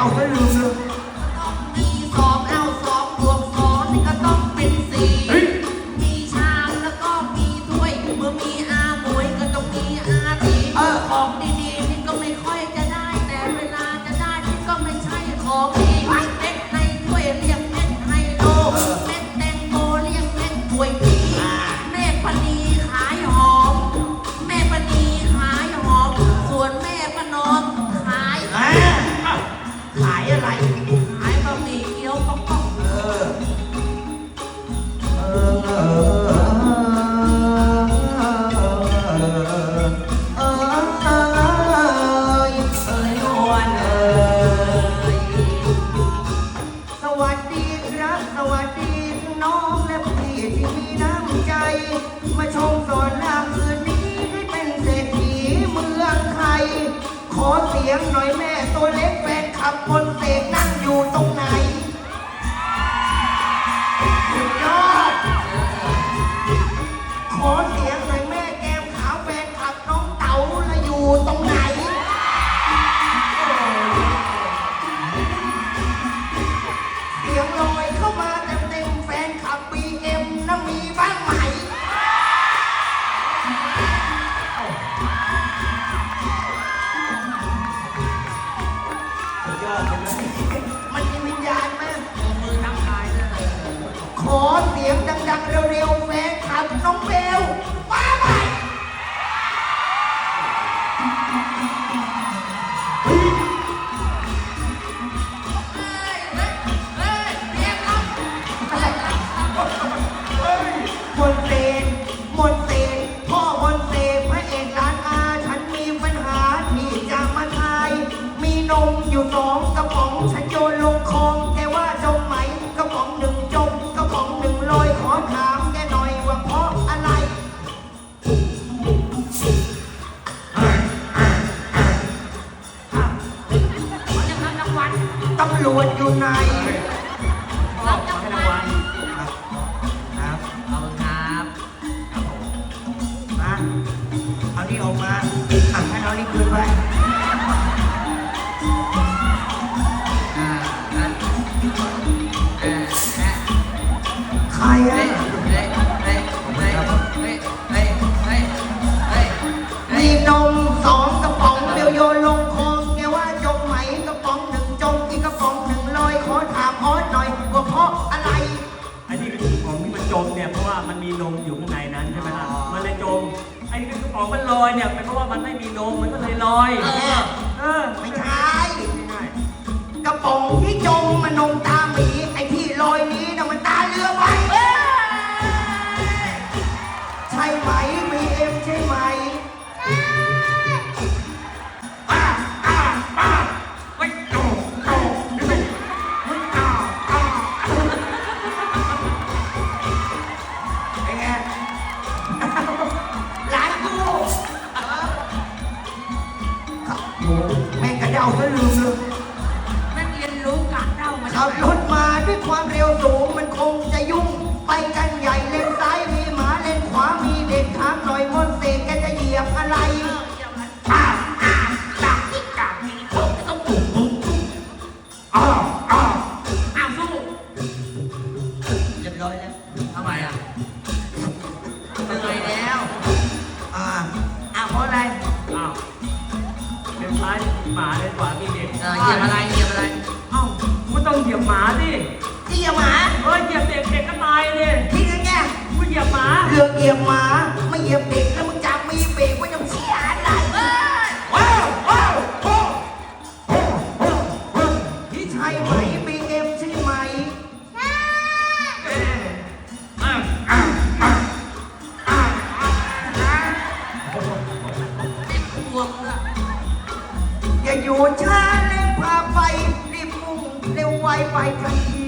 Calma aí, อะไรขายบะหมี่เกี๊ยวป๊อกป๊อกเออเออเออเออเออเออเออนวลเออสวัสดีครับ สวัสดีน้องและพี่ที่มีน้ำใจ มาชมสอนรามคืนนี้ให้เป็นเศรษฐีเมืองไทย ขอเสียงหน่อยแม่ตัวเล็กแฟนขับบนเสกนั่งอยู่ตรงไหนสุดยอด ขอเสียงหน่อยแม่แก้มขาวแฟนขับน้องเต๋าละอยู่ตรงไหน เสียงลอ ตำรวจอยู่ไหนรับขอรางให้วัรางลวัลครับขอบคุณครับมาเอานี่ออกมาอะให้เอานี่คืนไว้อ่าอ่าเอ่อฮะใครเฮ้อะยเฮ้ยเฮ้ จมเนี่ยเพราะว่ามันมีนมอยู่ข้างในนั้นใช่ไหมล่ะ มันเลยจม ไอ้ที่กระป๋องมันลอยเนี่ยเป็นเพราะว่ามันไม่มีนมมันก็เลยลอย เออเออไม่ใช่ แม่งกระเดาซะลืมเลยแม่งเรียนรู้การเล่ามาขับรถมาด้วยความเร็วสูงมันคงจะยุ่ง ไปกันใหญ่เลนซ้ายมีหมาเลนขวามีเด็กถามหน่อยมนต์เสกแกจะเหยียบอะไร อ้าวอ้าวจับจับมีคนต้องปุ้งปุ้งปุ้งอ้าวอ้าวอ้าวสู้เรียบร้อยแล้วทำไมอะ ซ้ายหมาเลยขวามีเด็กเออเหยียบอะไรเหยียบอะไรเอ้าคุณต้องเหยียบหมาดิที่เหยียบหมาเฮ้ยเหยียบเด็กเด็กก็ตายเลยที่นั่นแกคุณเหยียบหมาเลือกเหยียบหมาไม่เหยียบเด็กแล้วมึงจะมีเบรกว่าจะเสียอะไรว้าวว้าวโอ้โหโอ้โหนี่ใช่ไหมบีเอ็ม อยู่ช้าเร่งพาไปรีบมุ่งเร็วไวไปทัน